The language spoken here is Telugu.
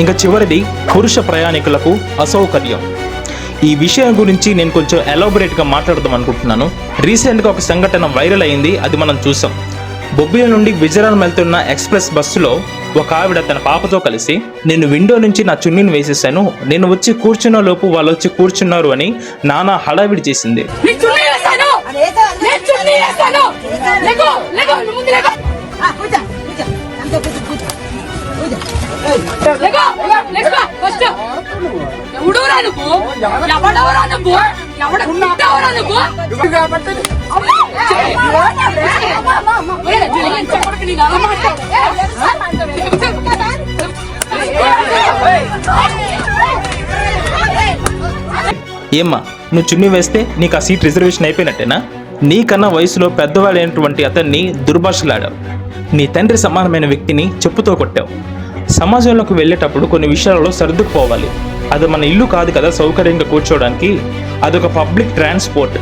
ఇంకా చివరిది పురుష ప్రయాణికులకు అసౌకర్యం. ఈ విషయం గురించి నేను కొంచెం ఎలాబొరేట్గా మాట్లాడదాం అనుకుంటున్నాను. రీసెంట్గా ఒక సంఘటన వైరల్ అయింది అది మనం చూసాం. బొబ్బిలి నుండి విజయనగరం వెళ్తున్న ఎక్స్ప్రెస్ బస్సులో ఒక ఆవిడ తన పాపతో కలిసి నేను విండో నుంచి నా చున్నీని వేసేసాను. నేను వచ్చి కూర్చున్న లోపు వాళ్ళు వచ్చి కూర్చున్నారు అని నానా హడావిడి చేసింది. నువ్వు? నువ్వు? ఎవడవరా నువ్వు చెప్పడానికి నేను ఏమ్మా నువ్వు చున్నీ వేస్తే నీకు ఆ సీట్ రిజర్వేషన్ అయిపోయినట్టేనా? నీకన్నా వయసులో పెద్దవాడైనటువంటి అతన్ని దుర్భాషలాడావు. నీ తండ్రి సమానమైన వ్యక్తిని చెప్పుతో కొట్టావు. సమాజంలోకి వెళ్ళేటప్పుడు కొన్ని విషయాలలో సర్దుకుపోవాలి. అది మన ఇల్లు కాదు కదా సౌకర్యంగా కూర్చోవడానికి. అదొక పబ్లిక్ ట్రాన్స్పోర్ట్.